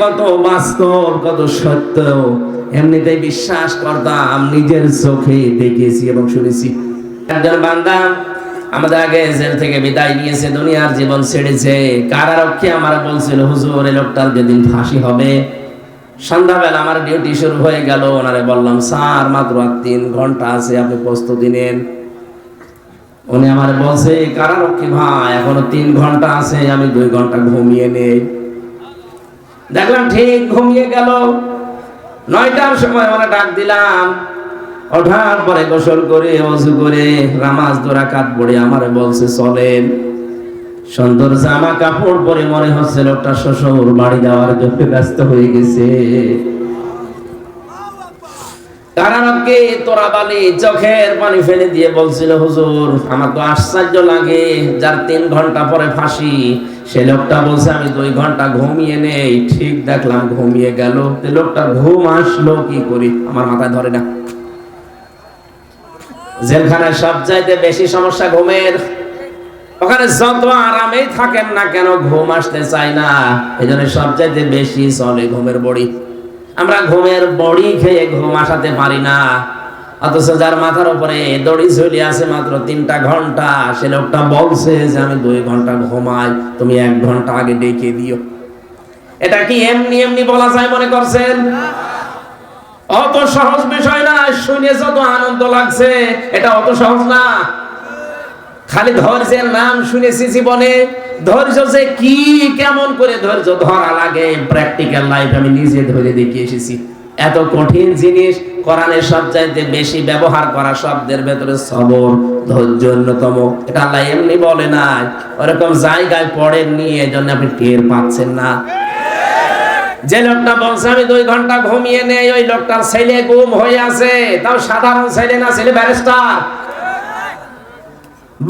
কত বাস্তব, কত সত্য, এমনিতেই বিশ্বাস করতাম, নিজের চোখে দেখেছি এবং শুনেছি। একজন বান্দা আমাদের আগে জেল থেকে বিদায় নিয়েছে, দুনিয়ার জীবন ছেড়েছে। কারারক্ষী আমার বলছিল, হুজুর, এই লোকটার যেদিন ফাঁসি হবে, সন্ধ্যাবেলা আমার ডিউটি শুরু হয়ে গেল। ওনারে বললাম, স্যার, মাত্র তিন ঘণ্টা আছে, আপনি প্রস্তুতি নেন। উনি আমার বলছে কারারক্ষী ভাই, এখনও তিন ঘণ্টা আছে, আমি দুই ঘণ্টা ঘুমিয়ে নেই। দেখলাম ঠিক ঘুমিয়ে গেল। নয়টার সময় ওরা ডাক দিলাম। ওঠার পরে গোসল করে, অজু করে রামাজ দোরা কাত পড়ে আমার বলছে, চলেন। সুন্দর জামা কাপড় পরে মনে হচ্ছে লোকটা শ্বশুর বাড়ি যাওয়ার জন্য ব্যস্ত হয়ে গেছে। কারারকে তোরা বালি চোখের পানি ফেলে দিয়ে বলছিল, হুজুর আমার তো আশ্চর্য লাগে যার তিন ঘণ্টা পরে ফাঁসি। সে লোকটা বলছে, আমি দুই ঘণ্টা ঘুমিয়ে নেই, ঠিক দেখলাম ঘুমিয়ে গেল। লোকটা ঘুম আসলো, কি করি? আমার মাথায় ধরে না। জেলখানায় সব চাইতে বেশি সমস্যা ঘুমের। ওখানে যত আরামেই থাকেন না কেন, ঘুম আসতে চায় না। এই জন্য সব চাইতে বেশি চলে ঘুমের বড়ি। আমরা ঘুমের বড়ি খেয়ে ঘুম আসাতে পারি না। অথচ যার মাথার উপরে দড়ি ঝুলি আছে মাত্র তিনটা ঘণ্টা, সে লোকটা বলছে যে, আমি দুই ঘণ্টা ঘুমাই, তুমি এক ঘণ্টা আগে ডেকে দিও। এটা কি এমনি এমনি বলা যায় মনে করছেন? অত সহজ বিষয় না, শুনে যত আনন্দ লাগছে, এটা অত সহজ না। খালি ধৈর্যের নাম শুনেছি জীবনে। ধৈর্য যে কি, কেমন করে ধৈর্য ধরা লাগে? প্র্যাকটিক্যাল লাইফ আমি নিজে ধরে দেখিয়ে এসেছি। এত কঠিন জিনিস কোরআনের সব চাইতে বেশি ব্যবহার করা শব্দের ভেতরে সবর, ধৈর্য অন্যতম। এটা আল্লাহ এমনি বলে না ওরকম জায়গায় পড়েননি এই জন্য আপনি টের পাচ্ছেন না। যে লোকটা বলছে, আমি দুই ঘণ্টা ঘুমিয়ে নেই, ওই লোকটার ছেলে গুম হয়ে আছে। তাও সাধারণ ছেলে না, ছেলে ব্যারিস্টার।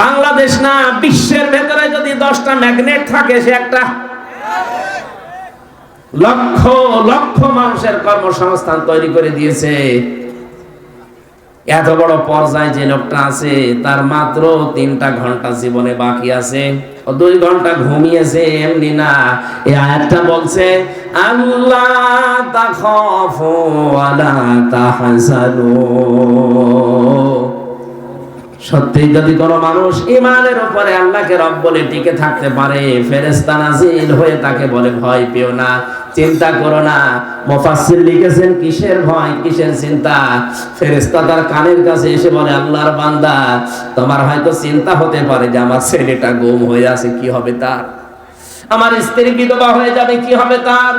বাংলাদেশ না, বিশ্বের ভেতরে যদি দশটা ম্যাগনেট থাকে, সে একটা। লক্ষ লক্ষ মানুষের কর্মসংস্থান তৈরি করে দিয়েছে। এত বড় পর্যায়ে যে লোকটা আছে, তার মাত্র তিনটা ঘণ্টা জীবনে বাকি আছে। দুই ঘণ্টা ঘুমিয়েছে, এমনি না। এই আয়াতটা বলছে, আল্লাহ তাখাফু ওয়ালা তাহজানু। সত্যি যদি মানুষ ইমানের উপরে আল্লাহকে রব বলে টিকে থাকতে পারে ফেরেস্তা নাজিল হয়ে তাকে বলে, ভয় পেও না, চিন্তা করো না। লিখেছেন, কিসের ভয়, কিসের চিন্তা? ফেরেস্তা তার কানের কাছে এসে বলে, আল্লাহর বান্দা, তোমার হয়তো চিন্তা হতে পারে যে আমার ছেলেটা গুম হয়ে আছে, কি হবে তার? আমার স্ত্রী বিধবা হয়ে যাবে, কি হবে তার?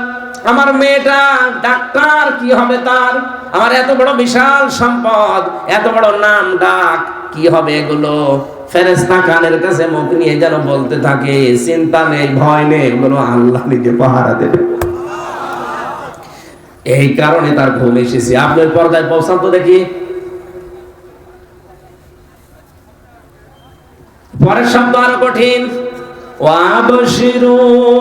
আমার মেয়েটা ডাক্তার, কি হবে তার? আমার এত বড় বিশাল সম্পদ, এত বড় নাম ডাক, কি হবে এগুলো? ফেরেস্তা কানের কাছে মুখ নিয়ে যেন বলতে থাকে, চিন্তা নেই, ভয় নেই এগুলো আল্লাহ নিজে পাহারা দেবে। এই কারণে তার ঘুম এসেছে। আপনার পর্দায় পৌঁছান তো দেখি। পরের শব্দ আরও কঠিন। وابشروا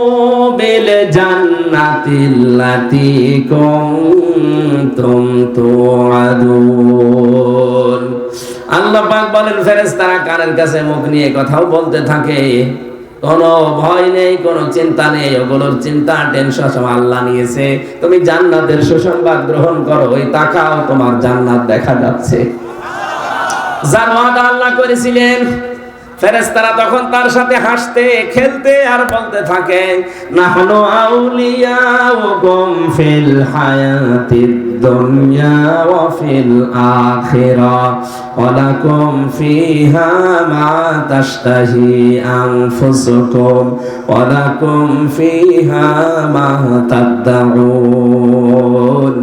بالجنة التي كنتم توعدون আল্লাহ পাক বলেন ফেরেশতারা কানের কাছে মুখ নিয়ে কথাও বলতে থাকে কোনো ভয় নেই কোনো চিন্তা নেই ওগুলোর চিন্তা টেনশন সব আল্লাহ নিয়েছে তুমি জান্নাতের সুসংবাদ গ্রহণ করো ওই তাকাও তোমার জান্নাত দেখা যাচ্ছে যার ওয়াদা আল্লাহ করেছিলেন ফেরেশতারা তখন তার সাথে হাসতে, খেলতে আর বলতে থাকে, নাহনু আউলিয়াউকুম ফিল হায়াতিদ দুনিয়া ওয়া ফিল আখিরা, ওয়া লাকুম ফিহা মা তাশতাহি আনফুসুকুম, ওয়া লাকুম ফিহা মা তাদউন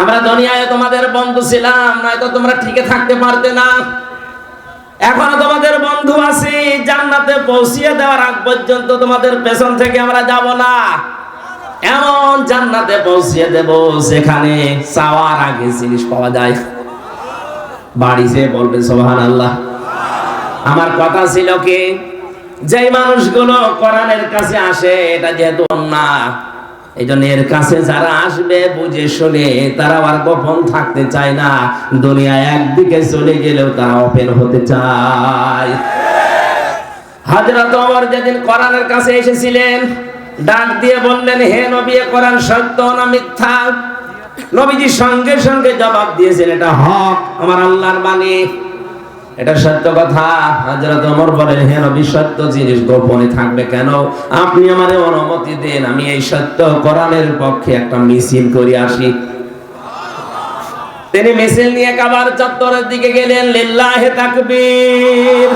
আমরা দুনিয়ায় তোমাদের বন্ধু ছিলাম, নয়তো তোমরা ঠিকই থাকতে পারতে না। এখনও তোমাদের বন্ধু আছি, জান্নাতে পৌঁছিয়ে দেওয়ার আগ পর্যন্ত তোমাদের পেছন থেকে আমরা যাব না। এমন জান্নাতে পৌঁছিয়ে দেব সেখানে চাওয়ার আগে জিনিস পাওয়া যায়। বাড়ি যেয়ে বলবে সোহান আল্লাহ আমার কথা ছিল কি যে মানুষগুলো কোরআনের কাছে আসে, এটা যেহেতু না এই এর কাছে যারা আসবে, বুঝে শুনে তারা আর গোপন থাকতে চায় না। দুনিয়া একদিকে চলে গেলেও তারা ওপেন হতে চায়। হাজরত ওমর যেদিন কোরআনের কাছে এসেছিলেন, ডাক দিয়ে বললেন, হে নবী কোরআন সত্য না মিথ্যা? নবীজি সঙ্গে সঙ্গে জবাব দিয়েছেন, এটা হক, আমার আল্লাহর বাণী। এটা সত্য কথা। হযরত ওমর বলেন, হে নবী, সত্য জিনিস গোপনে থাকবে কেন? আপনি আমারে অনুমতি দেন, আমি এই সত্য কোরআনের পক্ষে একটা মিছিল করে আসি। তিনি মিছিল নিয়ে কাবার চত্বরের দিকে গেলেন, লিল্লাহে তাকবীর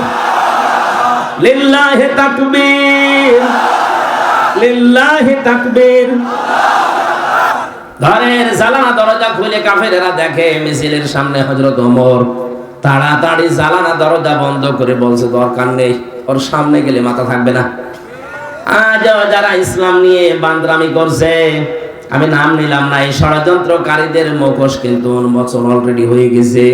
লিল্লাহে তাকবীর লিল্লাহে তাকবীর। ঘরের জালানা দরজা খুলে কাফেরেরা দেখে, মিছিলের সামনে হজরত ওমর তাড়াতাড়ি জালানা দরজা বন্ধ করে বলছে, দরকার নেই, ওর সামনে গেলে মাথা থাকবে না। আজ যারা ইসলাম নিয়ে বান্দরামি করছে, আমি নাম নিলাম না, এই ষড়যন্ত্রকারীদের মুখোশ কিন্তু উন্মোচন অলরেডি হয়ে গেছে।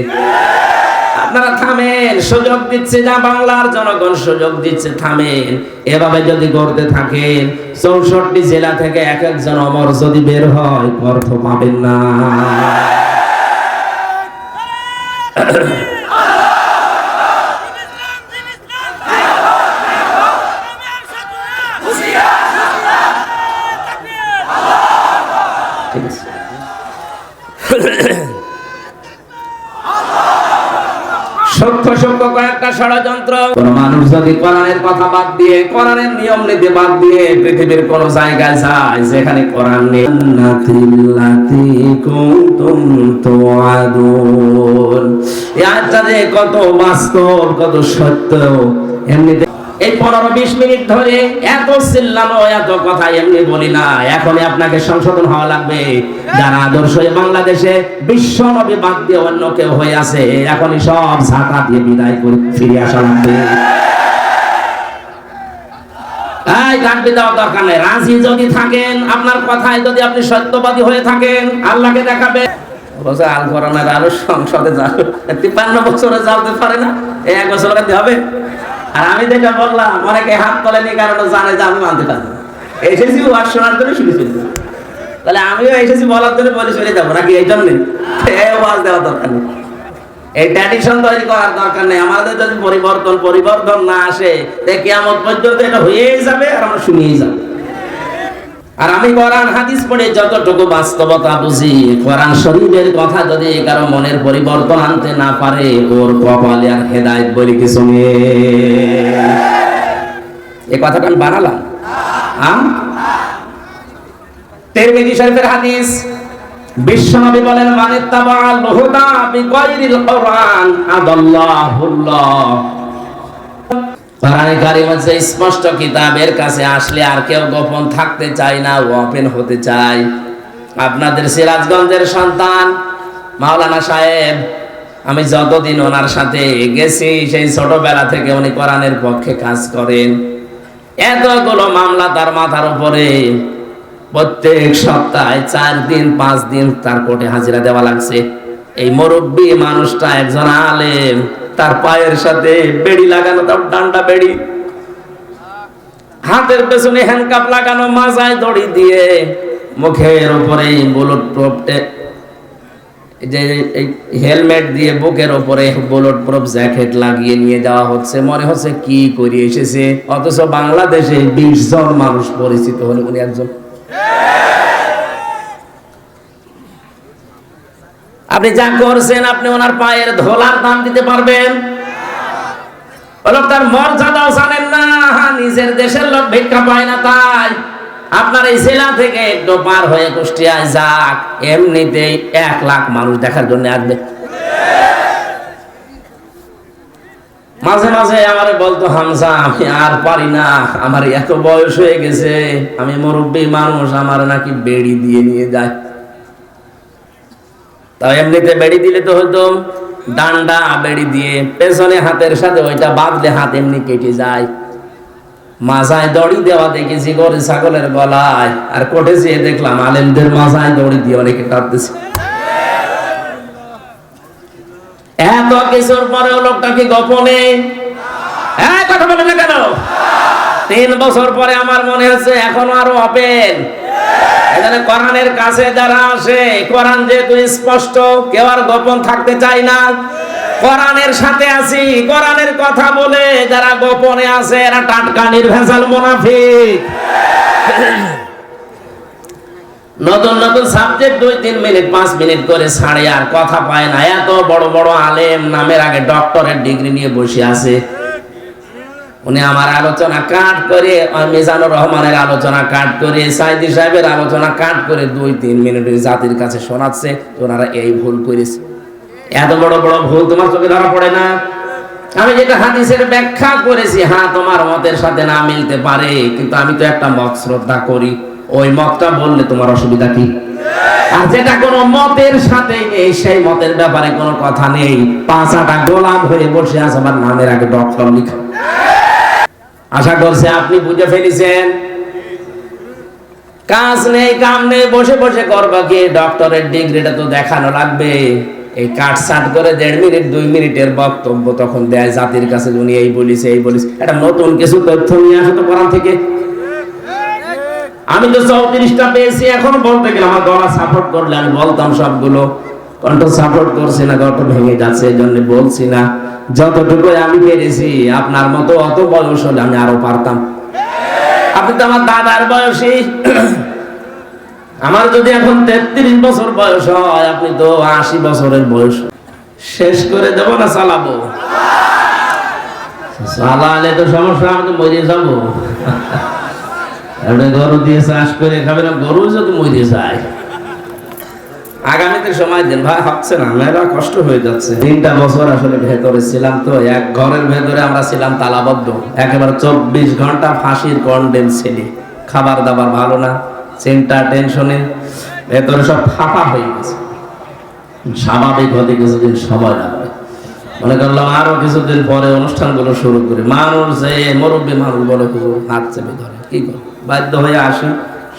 আপনারা থামেন, সুযোগ দিচ্ছে যা বাংলার জনগণ সুযোগ দিচ্ছে, থামেন। এভাবে যদি করতে থাকেন, চৌষট্টি জেলা থেকে এক একজন অমর যদি বের হয় অর্থ পাবেন না। ঠিক আছে সত্য সত্য কয়েকটা ষড়যন্ত্র। কোন মানুষ যদি কোরআনের কথা বাদ দিয়ে, কোরআনের নিয়ম নীতি বাদ দিয়ে পৃথিবীর কোন জায়গায় যায়, যেখানে কোরআন নেই। কত বাস্তব, কত সত্য, এমনিতে এই পনেরো বিশ মিনিট ধরে এত চিল্লানো, এত কথা এমনি বলি না। এখনই আপনাকে সংশোধন হওয়া লাগবে। যারা আদর্শ বাংলাদেশে বিশ্ব নবী বাদ দিয়ে অন্য কেউ হয়ে আছে, এখনই সব ঝাঁকা দিয়ে বিদায় করে ফিরে আসা লাগবে। দরকার নেই। রাজি যদি থাকেন, আপনার কথায় যদি আপনি সত্যবাদী হয়ে থাকেন, আল্লাহকে দেখাবে বলছে আল কোরআনের আরও সংসদে যাও তিপ্পান্ন বছরে যাওতে পারে না? এক বছর হবে। আর আমি যেটা বললাম, অনেকে হাত তোলেনি কারণ জানে যে আমি মানতে পারব এসেছি ওয়াজ শোনার জন্য শুনে চলে। তাহলে আমিও এসেছি বলার জন্য বলে চলে যাব নাকি? এই জন্যে। ওয়াজ দেওয়ার দরকার নেই। এই ট্র্যাডিশন তৈরি করার দরকার নেই। আমাদের যদি পরিবর্তন পরিবর্তন না আসে, তে কেমন পর্যন্ত এটা হয়েই যাবে আর আমরা শুনিয়েই যাব। আর আমি কোরআন, হাদিস পড়ে যতটুকু বাস্তবতা বুঝি, কোরআন শরীফের কথা যদি কারও মনের পরিবর্তন আনতে না পারে, ওর কপালে আর হেদায়েত বলে কিছু এই কথাটা আমি বানালাম। আম? তিরমিজি শরীফের হাদিস, বিশ্বনবী বলেন মানে তাবাল হুদা বিগাইরিল কোরআন আদাল্লাহুল্লাহ। কোরআনে কারিম হচ্ছে স্পষ্ট কিতাবের কাছে আসলে আর কেউ গোপন থাকতে চায় না ওপেন হতে চায়। আপনাদের সিরাজগঞ্জের সন্তান মাওলানা সাহেব, আমি যতদিন ওনার সাথে গেছি, সেই ছোটবেলা থেকে উনি কোরআনের পক্ষে কাজ করেন। এতগুলো মামলা তার মাথার উপরে। প্রত্যেক সপ্তাহে চার দিন, পাঁচ দিন তার কোর্টে হাজিরা দেওয়া লাগছে। এই মুরব্বী মানুষটা একজন আলেম। তার পায়ের সাথে বেড়ি লাগানো, তার ডান্ডা বেড়ি। হাতের পেছনে হ্যান্ডকাপ লাগানো, মাজায় দড়ি দিয়ে মুখের উপরে বুলেট যে এই হেলমেট দিয়ে বুকের উপরে বুলেট প্রুফ জ্যাকেট লাগিয়ে নিয়ে যাওয়া হচ্ছে। মনে হচ্ছে কি করে এসেছে? অথচ বাংলাদেশে বিশ জন মানুষ পরিচিত হলে উনি একজন। আপনি যা করছেন, আপনি ওনার পায়ের ধোলার দাম দিতে পারবেন। লোকটার মর্যাদাও জানেন না, নিজের দেশের লোক ভিক্ষা পায় না তাই। আপনার এই জেলা থেকে একটু পার হয়ে কুষ্টিয়ায় যাক, এমনিতেই এক লাখ মানুষ দেখার জন্য আসবে। মাঝে মাঝে আমারে বলতো, হামজা, আমি আর পারি না, আমার এত বয়স হয়ে গেছে, আমি মুরব্বী মানুষ, আমার নাকি বেড়ি দিয়ে নিয়ে যায়। তাও এমনিতে বেড়ি দিলে তো হয়তো ডান্ডা, বেড়ি দিয়ে পেছনে হাতের সাথে ওইটা বাঁধলে হাত এমনি কেটে যায়। মাজায় দড়ি দেওয়া দেখেছি গরু ছাগলের গলায়। আর কোটে যেয়ে দেখলাম আলেমদের মাজায় দড়ি দিয়ে অনেকে কাটতেছে এত কিছুর পরেও লোকটা কি গোপনে? কথা বলে না কেন? তিন বছর পরে আমার মনে হচ্ছে এখনও আরও ওপেন এখানে কোরআনের কাছে যারা আসে, কোরআন স্পষ্ট, কেউ আর গোপন থাকতে না। কোরআনের সাথে আছি, কোরআনের কথা বলে যারা গোপনে আছে, এরা টাটকা, নির্ভেজাল নতুন নতুন সাবজেক্ট দুই, তিন মিনিট, পাঁচ মিনিট করে ছাড়ে আর কথা পায় না। এত বড় বড় আলেম, নামের আগে ডক্টরের ডিগ্রি নিয়ে বসে আছে। উনি আমার আলোচনা কাট করে মিজানুর রহমানের আলোচনা কাট করে, সাইদি সাহেবের আলোচনা কাট করে দুই তিন মিনিট ওই জাতির কাছে শোনাচ্ছে, ওনারা এই ভুল করেছে। এত বড় বড় ভুল তোমার চোখে ধরা পড়ে না? আমি যেটা হাদিসের ব্যাখ্যা করেছি হ্যাঁ তোমার মতের সাথে না মিলতে পারে, কিন্তু আমি তো একটা মত শ্রদ্ধা করি। ওই মতটা বললে তোমার অসুবিধা কি? আর যেটা কোনো মতের সাথে নেই, সেই মতের ব্যাপারে কোনো কথা নেই। পাঁচাটা গোলাম হয়ে বসে আছে আমার নামের আগে ডক্টর লিখা। আশা করছে আপনি বুঝে ফেলেছেন। কাজ নেই, কাম নেই, বসে বসে করবা কি? ডক্টরের ডিগ্রিটা তো দেখানো লাগবে। এই কাট সাট করে দেড় মিনিট, দুই মিনিটের বক্তব্য তখন দেয় জাতির কাছে, উনি এই বলিস এই বলিস এটা নতুন কিছু তথ্য নিয়ে আসো তো কোরআন থেকে। আমি তো চৌত্রিশটা পেয়েছি, এখন বলতে গেলে আমার গলা সাপোর্ট করলে আমি বলতাম সবগুলো। কণ্ঠ সাপোর্ট করছে না কণ্ঠ ভেঙে যাচ্ছে এই জন্য বলছি না। যতটুকু আমি পেরেছি, আপনার মতো অত বয়স হলে আমি আরও পারতাম। আপনি তো আমার দাদার বয়সী। আমার যদি এখন তেত্রিশ বছর বয়স হয়, আপনি তো আশি বছরের বয়স। শেষ করে দেবো না চালাবো? চালালে তো সমস্যা, আমি তো মরে যাব। আপনি গরু দিয়ে চাষ করে খাবেন গরু যদি মরে যায়। আগামীতে সময় দিন। ভাই হচ্ছে না মেয়েরা কষ্ট হয়ে যাচ্ছে। তিনটা বছর আসলে ভেতরে ছিলাম তো, এক ঘরের ভেতরে আমরা ছিলাম তালাবদ্ধ। একেবারে চব্বিশ ঘণ্টা ফাঁসির কন্ডেম ছেলে। খাবার দাবার ভালো না, চিন্তা, টেনশনে। ভেতরে সব ফাঁপা হয়ে গেছে। স্বাভাবিক হতে কিছুদিন সময় লাগবে। মনে করলাম আরও কিছুদিন পরে অনুষ্ঠানগুলো শুরু করি। মানুষ যে মুরব্বী মানুষ বলে কিছু চেপে ধরে কি করে বাধ্য হয়ে আসি।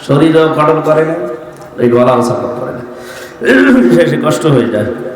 শরীরও কটন করে না এই গলাও সাপোর্ট করে না শেষে কষ্ট হয়ে যায়।